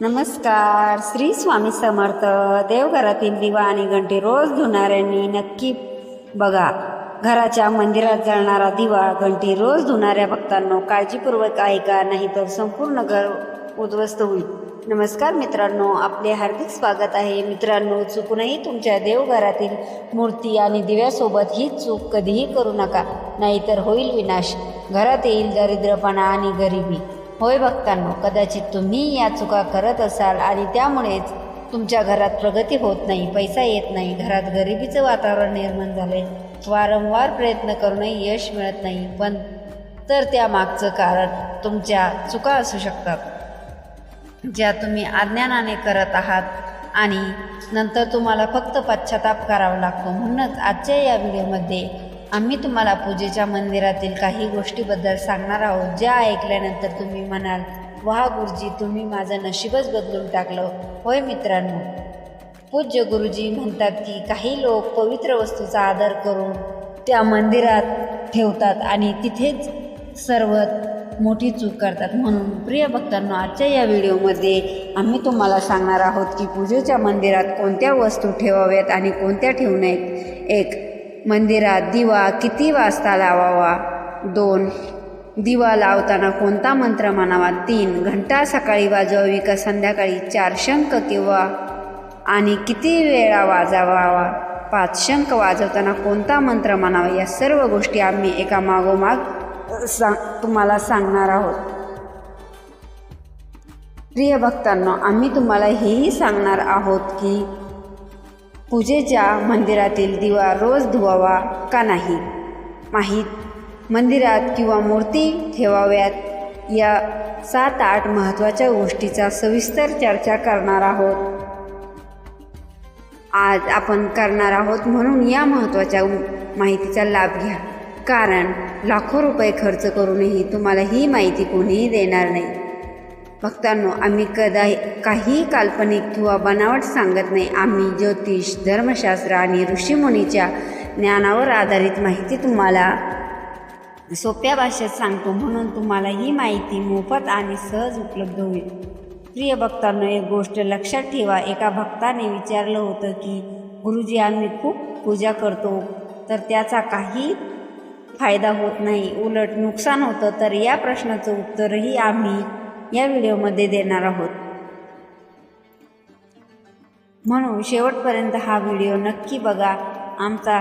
नमस्कार. श्री स्वामी समर्थ. देवघरातील दिवा आणि घंटी रोज धुणाऱ्यांनी नक्की बघा. घराच्या मंदिरात जळणारा दिवा घंटी रोज धुणाऱ्या भक्तांनो काळजीपूर्वक ऐका नाही तर संपूर्ण घर उद्ध्वस्त होईल. नमस्कार मित्रांनो आपले हार्दिक स्वागत आहे. मित्रांनो चुकूनही तुमच्या देवघरातील मूर्ती आणि दिव्यासोबत ही चूक कधीही करू नका नाहीतर होईल विनाश. घरात येईल दरिद्रपणा आणि गरिबी. होय भक्तांनो कदाचित तुम्ही या चुका करत असाल आणि त्यामुळेच तुमच्या घरात प्रगती होत नाही पैसा येत नाही घरात गरिबीचं वातावरण निर्माण झाले वारंवार प्रयत्न करूनही यश मिळत नाही पण तर त्यामागचं कारण तुमच्या चुका असू शकतात ज्या तुम्ही अज्ञानाने करत आहात आणि नंतर तुम्हाला फक्त पश्चाताप करावा लागतो. म्हणूनच आजच्या या व्हिडिओमध्ये आम्ही तुम्हाला पूजेच्या मंदिरातील काही गोष्टीबद्दल सांगणार आहोत. ज्या ऐकल्यानंतर तुम्ही म्हणाल वा गुरुजी तुम्ही माझं नशीबच बदलून टाकलं. होय मित्रांनो पूज्य गुरुजी म्हणतात की काही लोक पवित्र वस्तूचा आदर करून त्या मंदिरात ठेवतात आणि तिथेच सर्वात मोठी चूक करतात. म्हणून प्रिय भक्तांनो आजच्या या व्हिडिओमध्ये आम्ही तुम्हाला सांगणार आहोत की पूजेच्या मंदिरात कोणत्या वस्तू ठेवाव्यात आणि कोणत्या ठेवू नयेत. एक मंदिरात दिवा किती वाजता लावावा? दोन. दिवा लावताना कोणता मंत्र म्हणावा? तीन. घंटा सकाळी वाजवावी का संध्याकाळी चार शंख किंवा? आणि किती वेळा वाजवावा? पाच शंख वाजवताना कोणता मंत्र म्हणावा? या सर्व गोष्टी आम्ही एका मागोमाग सांग तुम्हाला सांगणार आहोत. प्रिय भक्तांना आम्ही तुम्हाला हेही सांगणार आहोत की पूजेच्या मंदिरातील दिवा रोज धुवावा का नाही? माहीत? मंदिरात किंवा मूर्ती ठेवाव्यात? या सात आठ महत्त्वाच्या गोष्टीचा सविस्तर चर्चा करणार आहोत. आज आपण करणार आहोत म्हणून या महत्त्वाच्या माहितीचा लाभ घ्या. कारण लाखो रुपये खर्च करूनही तुम्हाला ही माहिती कोणीही देणार नाही. भक्तांनो आम्ही कदा काही काल्पनिक किंवा बनावट सांगत नाही. आम्ही ज्योतिष धर्मशास्त्र आणि ऋषीमुनीच्या ज्ञानावर आधारित माहिती तुम्हाला सोप्या भाषेत सांगतो. म्हणून तुम्हाला ही माहिती मोफत आणि सहज उपलब्ध होईल. प्रिय भक्तांनो एक गोष्ट लक्षात ठेवा. एका भक्ताने विचारलं होतं की गुरुजी आम्ही खूप पूजा करतो तर त्याचा काही फायदा होत नाही. उलट नुकसान होतं तर या प्रश्नाचं उत्तरही आम्ही या व्हिडिओमध्ये देणार आहोत. म्हणून शेवटपर्यंत हा व्हिडिओ नक्की बघा. आमचा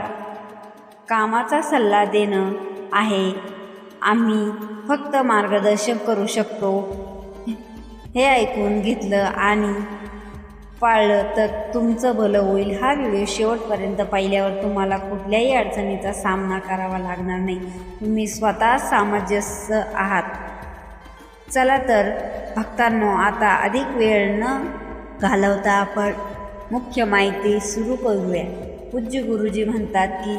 कामाचा सल्ला देणं आहे. आम्ही फक्त मार्गदर्शन करू शकतो. हे ऐकून घेतलं आणि पाळलं तर तुमचं भलं होईल. हा व्हिडिओ शेवटपर्यंत पाहिल्यावर तुम्हाला कुठल्याही अडचणीचा सामना करावा लागणार नाही. तुम्ही स्वतः सामंजस्य आहात. चला तर भक्तांनो आता अधिक वेळ न घालवता आपण मुख्य माहिती सुरू करूया. पूज्य गुरुजी म्हणतात की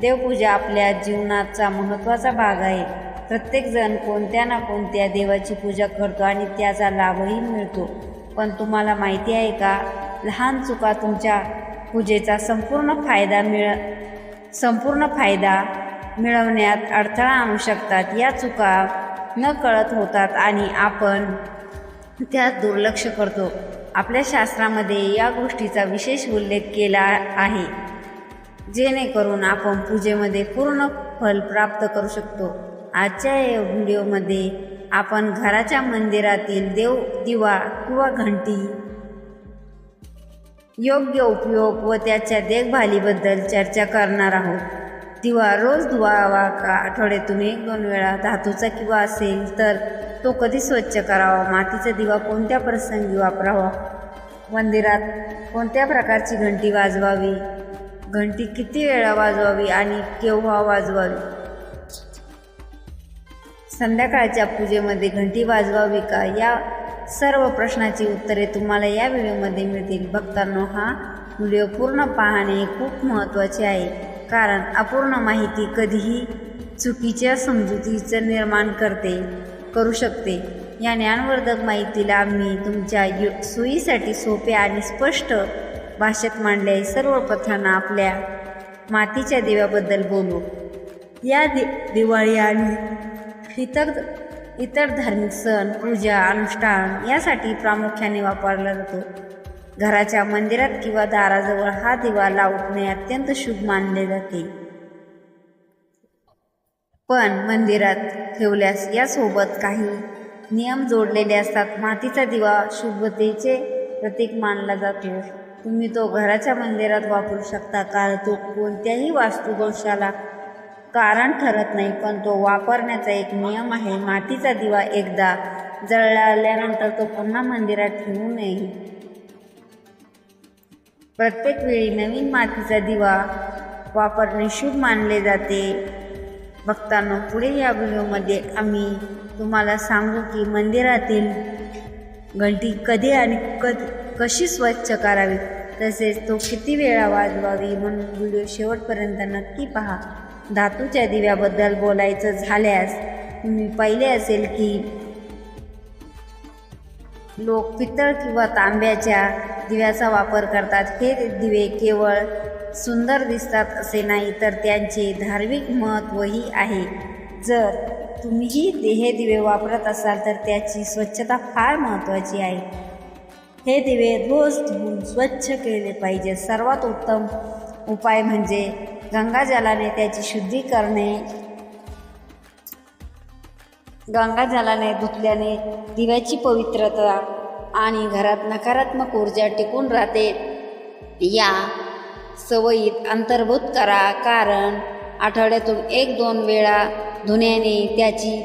देवपूजा आपल्या जीवनाचा महत्त्वाचा भाग आहे. प्रत्येकजण कोणत्या ना कोणत्या देवाची पूजा करतो आणि त्याचा लाभही मिळतो. पण तुम्हाला माहिती आहे का लहान चुका तुमच्या पूजेचा संपूर्ण फायदा मिळ संपूर्ण फायदा मिळवण्यात अडथळा आणू शकतात. या चुका न कळत होतात आणि आपण त्यात दुर्लक्ष करतो. आपल्या शास्त्रामध्ये या गोष्टीचा विशेष उल्लेख केला आहे. जेणेकरून आपण पूजेमध्ये पूर्ण फल प्राप्त करू शकतो. आजच्या या व्हिडिओमध्ये आपण घराच्या मंदिरातील देव दिवा किंवा घंटी योग्य उपयोग व त्याच्या देखभालीबद्दल चर्चा करणार आहोत. दिवा रोज धुवावा का? आठवड्यातून एक दोन वेळा धातूचा किंवा असेल तर तो कधी स्वच्छ करावा? मातीचा दिवा कोणत्या प्रसंगी वापरावा? मंदिरात कोणत्या प्रकारची घंटी वाजवावी? घंटी किती वेळा वाजवावी आणि केव्हा वाजवावी? संध्याकाळच्या पूजेमध्ये घंटी वाजवावी का? या सर्व प्रश्नाची उत्तरे तुम्हाला या व्हिडिओमध्ये मिळतील. भक्तांनो हा व्हिडिओ पूर्ण पाहणे खूप महत्त्वाचे आहे. कारण अपूर्ण माहिती कधीही चुकीच्या समजुतीचं निर्माण करते करू शकते. या ज्ञानवर्धक माहितीला आम्ही तुमच्या यु सोयीसाठी सोप्या आणि स्पष्ट भाषेत मांडले सर्व प्रथांना आपल्या मातीच्या देवाबद्दल बोलू. या दि दिवाळी आणि इतर इतर धार्मिक सण पूजा अनुष्ठान यासाठी प्रामुख्याने वापरला जातो. घराच्या मंदिरात किंवा दाराजवळ हा दिवा लावणे अत्यंत शुभ मानले जाते. पण मंदिरात ठेवल्यास यासोबत काही नियम जोडलेले असतात. मातीचा दिवा शुभतेचे प्रतीक मानला जातो. तुम्ही तो घराच्या मंदिरात वापरू शकता. कारण तो कोणत्याही वास्तुदोषाला कारण ठरत नाही पण तो वापरण्याचा एक नियम आहे. मातीचा दिवा एकदा जळल्यानंतर तो पुन्हा मंदिरात ठेवू नये. प्रत्येक वेळी नवीन मातीचा दिवा वापरणे शुभ मानले जाते. भक्तांनो पुढे या व्हिडिओमध्ये आम्ही तुम्हाला सांगू की मंदिरातील घंटी कधी आणि कध कशी स्वच्छ करावी तसेच तो किती वेळा वाजवावी म्हणून व्हिडिओ शेवटपर्यंत नक्की पहा. धातूच्या दिव्याबद्दल बोलायचं झाल्यास तुम्ही पाहिले असेल की लोक पितळ किंवा तांब्याच्या दिव्याचा वापर करतात. हे दिवे केवळ सुंदर दिसतात असे नाही तर त्यांचे धार्मिक महत्त्वही आहे. जर तुम्हीही ते- हे दिवे वापरत असाल तर त्याची स्वच्छता फार महत्त्वाची आहे. हे दिवे रोज धुवून स्वच्छ केले पाहिजे. सर्वात उत्तम उपाय म्हणजे गंगाजलाने त्याची शुद्धी करणे गंगाजलाने धुतल्याने दिव्याची पवित्रता आणि घरात नकारात्मक ऊर्जा टिकून राहते. या सवयीत अंतर्भूत करा कारण आठवड्यातून एक दोन वेळा धुण्याने त्याची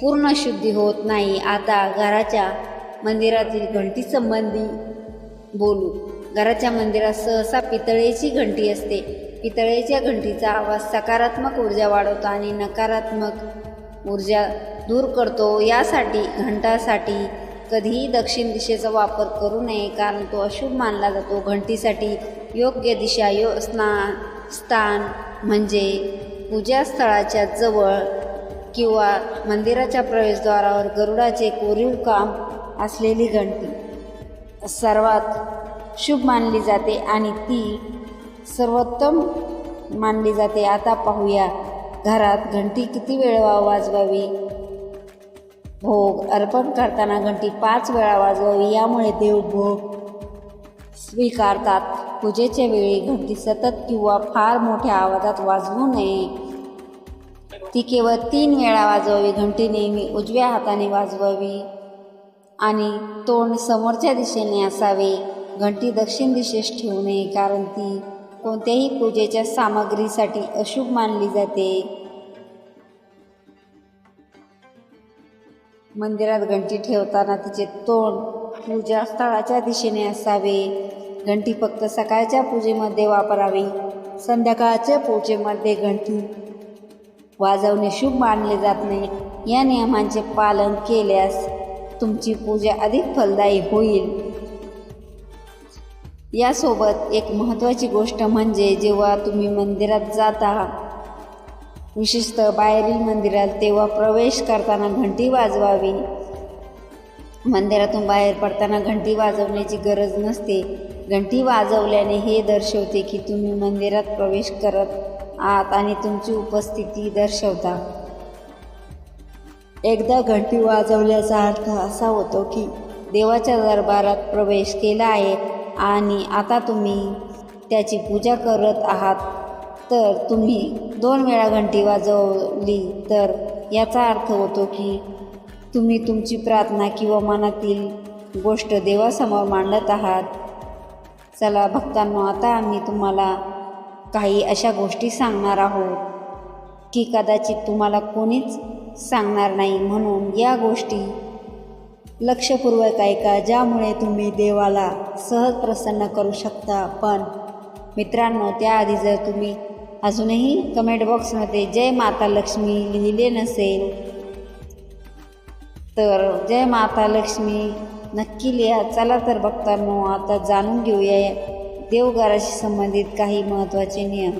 पूर्ण शुद्धी होत नाही. आता घराच्या मंदिरातील घंटीसंबंधी बोलू. घराच्या मंदिरात सहसा पितळेची घंटी असते. पितळेच्या घंटीचा आवाज सकारात्मक ऊर्जा वाढवतो आणि नकारात्मक ऊर्जा दूर करतो. यासाठी घंटासाठी कधीही दक्षिण दिशेचा वापर करू नये कारण तो अशुभ मानला जातो. घंटीसाठी योग्य दिशा यो स्ना स्थान म्हणजे पूजास्थळाच्या जवळ किंवा मंदिराच्या प्रवेशद्वारावर गरुडाचे कोरीव काम असलेली घंटी. सर्वात शुभ मानली जाते आणि ती सर्वोत्तम मानली जाते. आता पाहूया घरात घंटी किती वेळ वा- वाजवावी? भोग अर्पण करताना घंटी पाच वेळा वाजवावी. यामुळे देव भोग स्वीकारतात. पूजेच्या वेळी घंटी सतत किंवा फार मोठ्या आवाजात वाजवू नये. ती केवळ तीन वेळा वाजवावी. घंटी नेहमी उजव्या हाताने वाजवावी आणि तोंड समोरच्या दिशेने असावे. घंटी दक्षिण दिशेस ठेवू नये कारण ती कोणत्याही पूजेच्या सामग्रीसाठी अशुभ मानली जाते. मंदिरात घंटी ठेवताना तिचे तोंड पूजा स्थळाच्या दिशेने असावे. घंटी फक्त सकाळच्या पूजेमध्ये वापरावी. संध्याकाळच्या पूजेमध्ये घंटी वाजवणे शुभ मानले जात नाही. या नियमांचे पालन केल्यास तुमची पूजा अधिक फलदायी होईल. यासोबत एक महत्त्वाची गोष्ट म्हणजे जेव्हा तुम्ही मंदिरात जाता विशेषतः बाहेरील मंदिरात तेव्हा प्रवेश करताना घंटी वाजवावी. मंदिरातून बाहेर पडताना घंटी वाजवण्याची गरज नसते. घंटी वाजवल्याने हे दर्शवते की तुम्ही मंदिरात प्रवेश करत आहात आणि तुमची उपस्थिती दर्शवता. एकदा घंटी वाजवल्याचा अर्थ असा होतो की देवाच्या दरबारात प्रवेश केला आहे आणि आता तुम्ही त्याची पूजा करत आहात. तर तुम्ही दोन वेळा घंटी वाजवली तर याचा अर्थ होतो की तुम्ही तुमची प्रार्थना किंवा मनातील गोष्ट देवासमोर मांडत आहात. चला भक्तांनो आता आम्ही तुम्हाला काही अशा गोष्टी सांगणार आहोत की कदाचित तुम्हाला कोणीच सांगणार नाही. म्हणून या गोष्टी लक्षपूर्वक ऐका ज्यामुळे तुम्ही देवाला सहज प्रसन्न करू शकता. पण मित्रांनो त्याआधी जर तुम्ही अजूनही कमेंट बॉक्समध्ये जय माता लक्ष्मी लिहिले नसेल तर जय माता लक्ष्मी नक्की लिहा. चला तर बघतानो आता जाणून घेऊया देवघराशी संबंधित काही महत्त्वाचे नियम.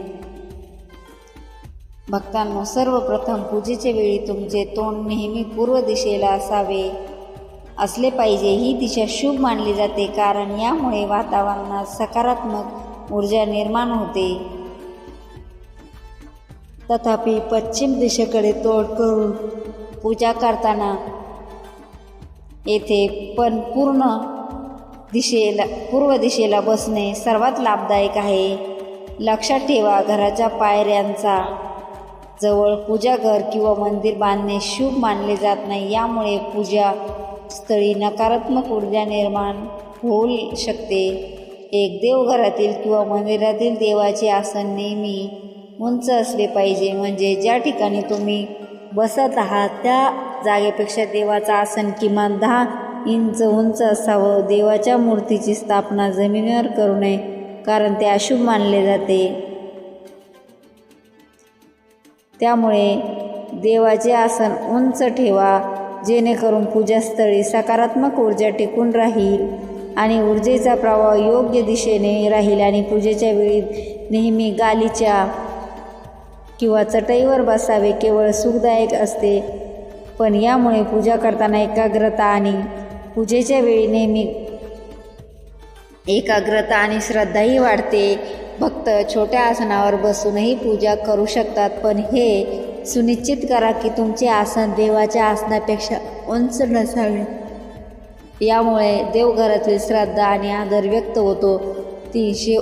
भक्तांनो सर्वप्रथम पूजेच्या वेळी तुमचे तोंड नेहमी पूर्व दिशेला असावे. असले पाहिजे ही दिशा शुभ मानली जाते कारण यामुळे वातावरणात सकारात्मक ऊर्जा निर्माण होते. तथापि पश्चिम दिशेकडे तोड करून पूजा करताना येथे पण पूर्ण दिशेला पूर्व दिशेला बसणे सर्वात लाभदायक आहे. लक्षात ठेवा घराच्या पायऱ्यांचा जवळ पूजाघर किंवा मंदिर बांधणे शुभ मानले जात नाही. यामुळे पूजा स्थळी नकारात्मक ऊर्जा निर्माण होऊ शकते. एक देवघरातील किंवा मंदिरातील देवाचे आसन नेहमी उंच असले पाहिजे. म्हणजे ज्या ठिकाणी तुम्ही बसत आहात त्या जागेपेक्षा देवाचं आसन किमान दहा इंच उंच असावं. देवाच्या मूर्तीची स्थापना जमिनीवर करू नये कारण ते अशुभ मानले जाते. त्यामुळे देवाचे आसन उंच ठेवा जेणेकरून पूजास्थळी सकारात्मक ऊर्जा टिकून राहील आणि ऊर्जेचा प्रवाह योग्य दिशेने राहील आणि पूजेच्या वेळी नेहमी गालीच्या किंवा चटईवर बसावे केवळ सुखदायक असते. पण यामुळे पूजा करताना एकाग्रता आणि पूजेच्या वेळी नेहमी एकाग्रता आणि श्रद्धाही वाढते. भक्त छोट्या आसनावर बसूनही पूजा करू शकतात. पण हे सुनिश्चित करा की तुमचे आसन देवाच्या आसनापेक्षा उंच नसावे. यामुळे देवघरातील श्रद्धा आणि आदर व्यक्त होतो. ती शेव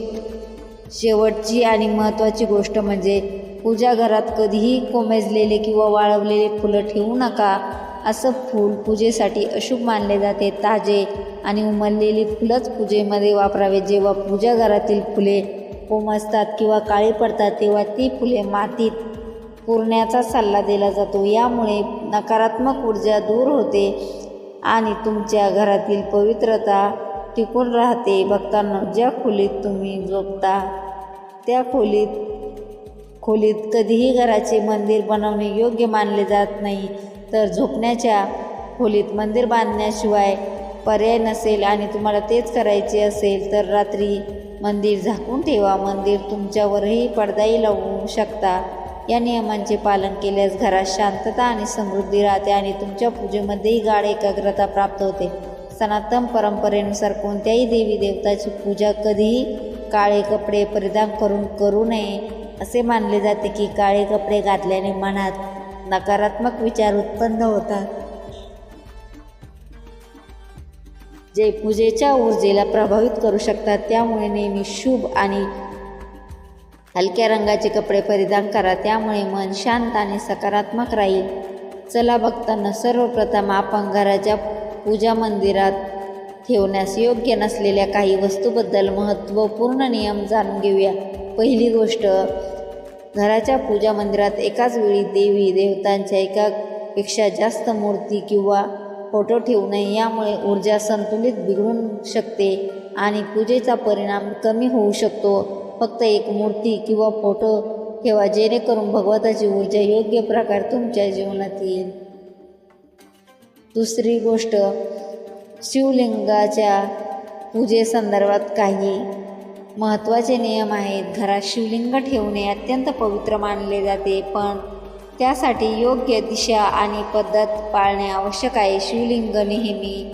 शेवटची आणि महत्त्वाची गोष्ट म्हणजे पूजाघरात कधीही कोमेजलेले किंवा वाळवलेले फुलं ठेवू नका. असं फूल पूजेसाठी अशुभ मानले जाते. ताजे आणि उमललेली फुलंच पूजेमध्ये वापरावे. जेव्हा पूजा घरातील फुले कोमजतात किंवा काळी पडतात तेव्हा ती फुले मातीत पुरण्याचा सल्ला दिला जातो. यामुळे नकारात्मक ऊर्जा दूर होते आणि तुमच्या घरातील पवित्रता टिकून राहते. भक्तांना ज्या खोलीत तुम्ही झोपता त्या खोलीत खोलीत कधीही घराचे मंदिर बनवणे योग्य मानले जात नाही तर झोपण्याच्या खोलीत मंदिर बांधण्याशिवाय पर्याय नसेल आणि तुम्हाला तेच करायचे असेल तर रात्री मंदिर झाकून ठेवा. मंदिर तुमच्यावरही पडदाही लावू शकता. या नियमांचे पालन केल्यास घरात शांतता आणि समृद्धी राहते आणि तुमच्या पूजेमध्येही गाढ एकाग्रता प्राप्त होते. सनातन परंपरेनुसार कोणत्याही देवी देवताची पूजा कधीही काळे कपडे परिधान करून करू नये. असे मानले जाते की काळे कपडे घातल्याने मनात नकारात्मक विचार उत्पन्न होतात. जे पूजेच्या ऊर्जेला प्रभावित करू शकतात त्यामुळे नेहमी शुभ आणि हलक्या रंगाचे कपडे परिधान करा. त्यामुळे मन शांत आणि सकारात्मक राहील. चला बघताना सर्वप्रथम आपण घराच्या पूजा मंदिरात ठेवण्यास योग्य नसलेल्या काही वस्तूबद्दल महत्त्वपूर्ण नियम जाणून घेऊया. पहिली गोष्ट घराच्या पूजा मंदिरात एकाच वेळी देवी देवतांच्या एकापेक्षा जास्त मूर्ती किंवा फोटो ठेवू नये यामुळे ऊर्जा संतुलित बिघडून शकते आणि पूजेचा परिणाम कमी होऊ शकतो. फक्त एक मूर्ती किंवा फोटो ठेवा जेणेकरून भगवताची ऊर्जा योग्य प्रकार तुमच्या जीवनात येईल. दुसरी गोष्ट शिवलिंगाच्या पूजेसंदर्भात काही महत्त्वाचे नियम आहेत. घरात शिवलिंग ठेवणे अत्यंत पवित्र मानले जाते पण त्यासाठी योग्य दिशा आणि पद्धत पाळणे आवश्यक आहे. शिवलिंग नेहमी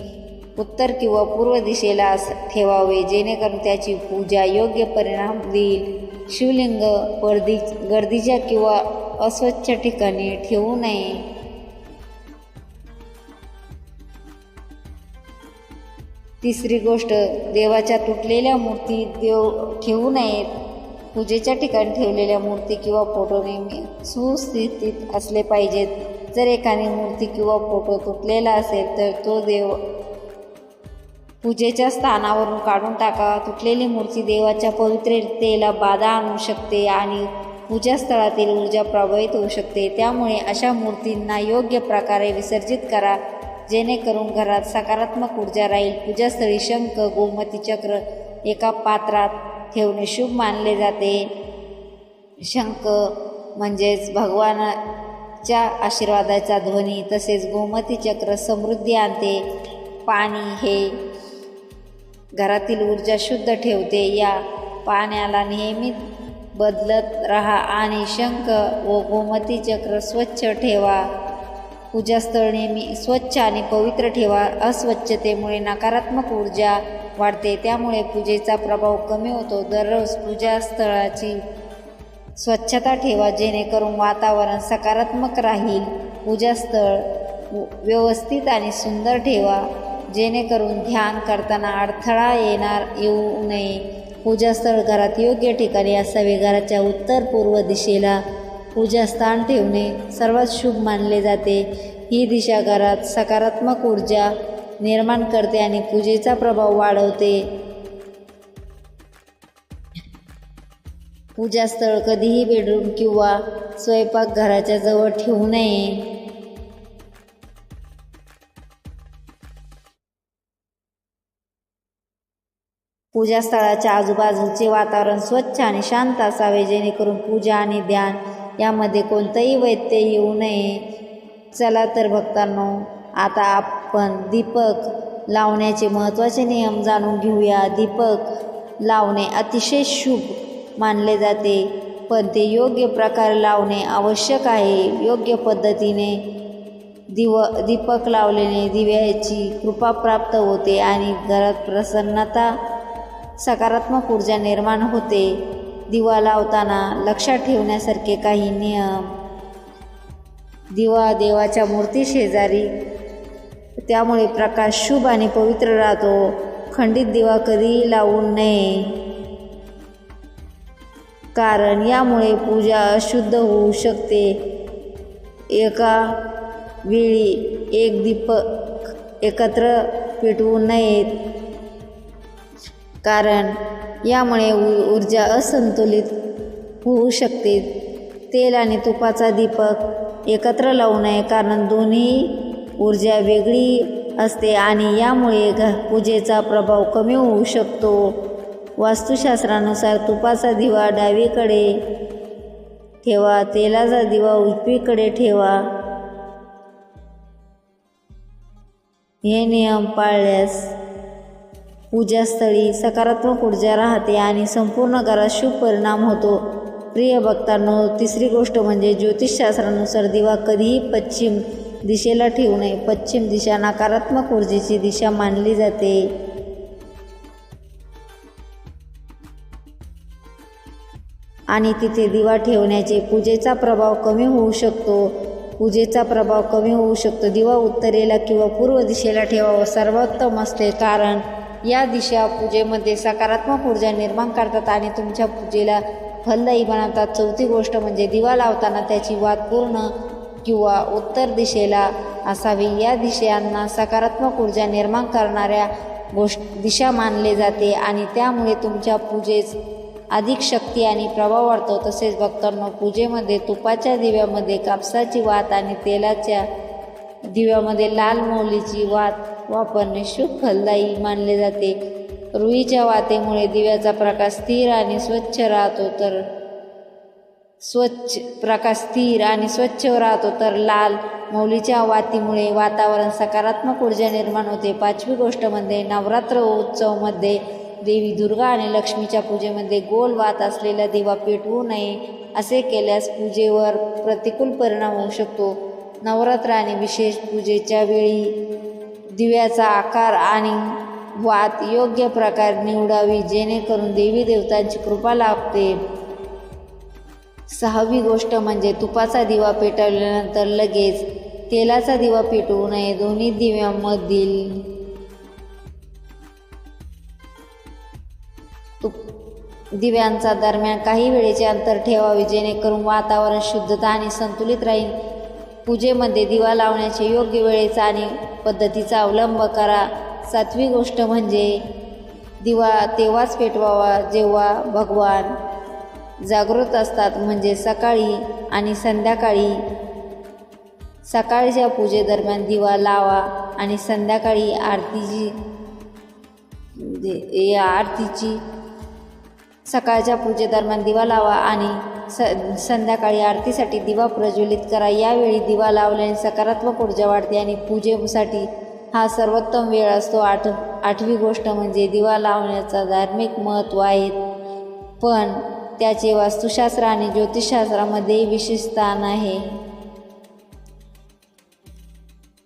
उत्तर किंवा पूर्व दिशेला अस ठेवावे जेणेकरून त्याची पूजा योग्य परिणाम देईल. शिवलिंग गर्दी गर्दीच्या किंवा अस्वच्छ ठिकाणी ठेवू नये. तिसरी गोष्ट देवाच्या तुटलेल्या मूर्ती देव ठेवू नयेत. पूजेच्या ठिकाणी ठेवलेल्या मूर्ती किंवा फोटो नेहमी सुस्थितीत असले पाहिजेत. जर एखादी मूर्ती किंवा फोटो तुटलेला असेल तर तो देव पूजेच्या स्थानावरून काढून टाका. तुटलेली मूर्ती देवाच्या पवित्रतेला बाधा आणू शकते आणि पूजास्थळातील ऊर्जा प्रभावित होऊ शकते. त्यामुळे अशा मूर्तींना योग्य प्रकारे विसर्जित करा. जेणेकरून घरात सकारात्मक ऊर्जा राहील. पूजास्थळी शंख गोमती चक्र एका पात्रात ठेवणे शुभ मानले जाते. शंख म्हणजेच भगवानाच्या आशीर्वादाचा ध्वनी तसेच गोमती चक्र समृद्धी आणते. पाणी हे घरातील ऊर्जा शुद्ध ठेवते. या पाण्याला नेहमी बदलत रहा आणि शंख व गोमती चक्र स्वच्छ ठेवा. पूजास्थळ नेहमी स्वच्छ आणि पवित्र ठेवा अस्वच्छतेमुळे नकारात्मक ऊर्जा वाढते. त्यामुळे पूजेचा प्रभाव कमी होतो. दररोज पूजास्थळाची स्वच्छता ठेवा जेणेकरून वातावरण सकारात्मक राहील. पूजास्थळ व्यवस्थित आणि सुंदर ठेवा जेणेकरून ध्यान करताना अडथळा येणार येऊ नये. पूजास्थळ घरात योग्य ठिकाणी असावे. घराच्या उत्तर पूर्व दिशेला पूजास्थान ठेवणे सर्वात शुभ मानले जाते. ही दिशा घरात सकारात्मक ऊर्जा निर्माण करते आणि पूजेचा प्रभाव वाढवते. पूजास्थळ कधीही बेडरूम किंवा स्वयंपाकघराच्या जवळ ठेवू नये. पूजास्थळाच्या आजूबाजूचे वातावरण स्वच्छ आणि शांत असावे जेणेकरून पूजा आणि ध्यान यामध्ये कोणतंही वैद्य येऊ नये. चला तर भक्तांनो आता आपण दीपक लावण्याचे महत्त्वाचे नियम जाणून घेऊया. दीपक लावणे अतिशय शुभ मानले जाते पण ते योग्य प्रकारे लावणे आवश्यक आहे. योग्य पद्धतीने दिव दीपक लावल्याने दिव्याची कृपा प्राप्त होते आणि घरात प्रसन्नता सकारात्मक ऊर्जा निर्माण होते. दिवा लावताना लक्षात ठेवण्यासारखे काही नियम. दिवा देवाच्या मूर्ती शेजारी. त्यामुळे प्रकाश शुभ आणि पवित्र राहतो. खंडित दिवा कधीही लावू नये. कारण यामुळे पूजा अशुद्ध होऊ शकते. एका वेळी एक दीपक एकत्र पेटवू नयेत. कारण यामुळे ऊर्जा असंतुलित होऊ शकते. तेल आणि तुपाचा दीपक एकत्र लावू नये कारण दोन्ही ऊर्जा वेगळी असते आणि यामुळे घ पूजेचा प्रभाव कमी होऊ शकतो. वास्तुशास्त्रानुसार तुपाचा दिवा डावीकडे ठेवा तेलाचा दिवा उजवीकडे ठेवा. हे नियम पाळल्यास पूजास्थळी सकारात्मक ऊर्जा राहते आणि संपूर्ण घरात शुभ परिणाम होतो. प्रिय भक्तांनो तिसरी गोष्ट म्हणजे ज्योतिषशास्त्रानुसार दिवा कधीही पश्चिम दिशेला ठेवू नये. पश्चिम दिशा नकारात्मक ऊर्जेची दिशा मानली जाते. आणि तिथे दिवा ठेवण्याचे पूजेचा प्रभाव कमी होऊ शकतो. पूजेचा प्रभाव कमी होऊ शकतो. दिवा उत्तरेला किंवा पूर्व दिशेला ठेवावा सर्वोत्तम असते. कारण या दिशा पूजेमध्ये सकारात्मक ऊर्जा निर्माण करतात आणि तुमच्या पूजेला फलदायी बनवतात. चौथी गोष्ट म्हणजे दिवा लावताना त्याची वात पूर्ण किंवा उत्तर दिशेला असावी. या दिशांना सकारात्मक ऊर्जा निर्माण करणाऱ्या गोष्ट दिशा मानले जाते आणि त्यामुळे तुमच्या पूजेस अधिक शक्ती आणि प्रभाव वाढतो. तसेच भक्तांनो पूजेमध्ये तुपाच्या दिव्यामध्ये कापसाची वात आणि तेलाच्या दिव्यामध्ये लाल मौलीची वात वापरणे शुभ फलदायी मानले जाते. रुईच्या वातेमुळे दिव्याचा प्रकाश स्थिर आणि स्वच्छ राहतो तर स्वच्छ प्रकाश स्थिर आणि स्वच्छ राहतो तर लाल. मौलीच्या वातीमुळे वातावरण सकारात्मक ऊर्जा निर्माण होते. पाचवी गोष्ट म्हणजे नवरात्र उत्सवमध्ये देवी दुर्गा आणि लक्ष्मीच्या पूजेमध्ये गोल वात असलेला दिवा पेटवू नये असे केल्यास पूजेवर प्रतिकूल परिणाम होऊ शकतो. नवरात्र आणि विशेष पूजेच्या वेळी दिव्याचा आकार आणि वात योग्य प्रकारे निवडावी जेणेकरून देवी देवतांची कृपा लाभते. सहावी गोष्ट म्हणजे तुपाचा दिवा पेटवल्यानंतर लगेच तेलाचा दिवा पेटवू नये दोन्ही दिव्यांमधील तुप दिव्यांचा दरम्यान काही वेळेचे अंतर ठेवावे जेणेकरून वातावरण शुद्धता आणि संतुलित राहील. पूजेमध्ये दिवा लावण्याचे योग्य वेळेचा आणि पद्धतीचा अवलंब करा. सातवी गोष्ट म्हणजे दिवा तेव्हाच पेटवावा जेव्हा भगवान जागृत असतात म्हणजे सकाळी आणि संध्याकाळी. सकाळच्या पूजेदरम्यान दिवा लावा आणि संध्याकाळी आरतीची म्हणजे, या आरतीची सकाळच्या पूजेदरम्यान दिवा लावा आणि स संध्याकाळी आरतीसाठी दिवा प्रज्वलित करा. यावेळी दिवा लावल्याने सकारात्मक ऊर्जा वाढते आणि पूजेसाठी हा सर्वोत्तम वेळ असतो. आठ आठवी गोष्ट म्हणजे दिवा लावण्याचा धार्मिक महत्त्व आहे. पण त्याचे वास्तुशास्त्र आणि ज्योतिषशास्त्रामध्ये विशेष स्थान आहे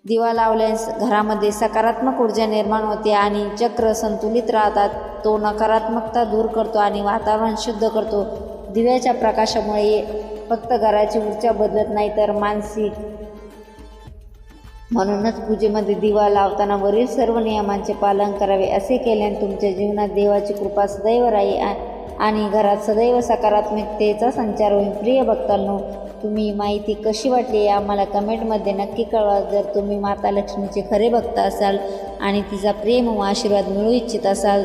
दिवा लावल्यास घरामध्ये सकारात्मक ऊर्जा निर्माण होते आणि चक्र संतुलित राहतात. तो नकारात्मकता दूर करतो आणि वातावरण शुद्ध करतो. दिव्याच्या प्रकाशामुळे फक्त घराची ऊर्जा बदलत नाही तर मानसिक म्हणूनच पूजेमध्ये दिवा लावताना वरील सर्व नियमांचे पालन करावे. असे केल्याने तुमच्या जीवनात देवाची कृपा सदैव राहील आ- आणि घरात सदैव सकारात्मकतेचा संचार होईल. प्रिय भक्तांनो तुम्ही माहिती कशी वाटली आम्हाला कमेंटमध्ये नक्की कळवा. जर तुम्ही माता लक्ष्मीचे खरे भक्त असाल आणि तिचा प्रेम व आशीर्वाद मिळू इच्छित असाल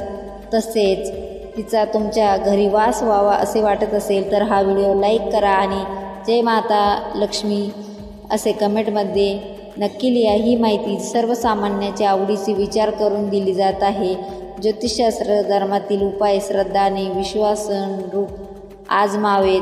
तसेच तिचा तुमच्या घरी वास व्हावा असे वाटत असेल तर हा व्हिडिओ लाईक करा आणि जय माता लक्ष्मी असे कमेंटमध्ये नक्की लिहा. ही माहिती सर्वसामान्याच्या आवडीचे विचार करून दिली जात आहे. ज्योतिषशास्त्र धर्मातील उपाय श्रद्धाने विश्वासन रूप आजमावेत.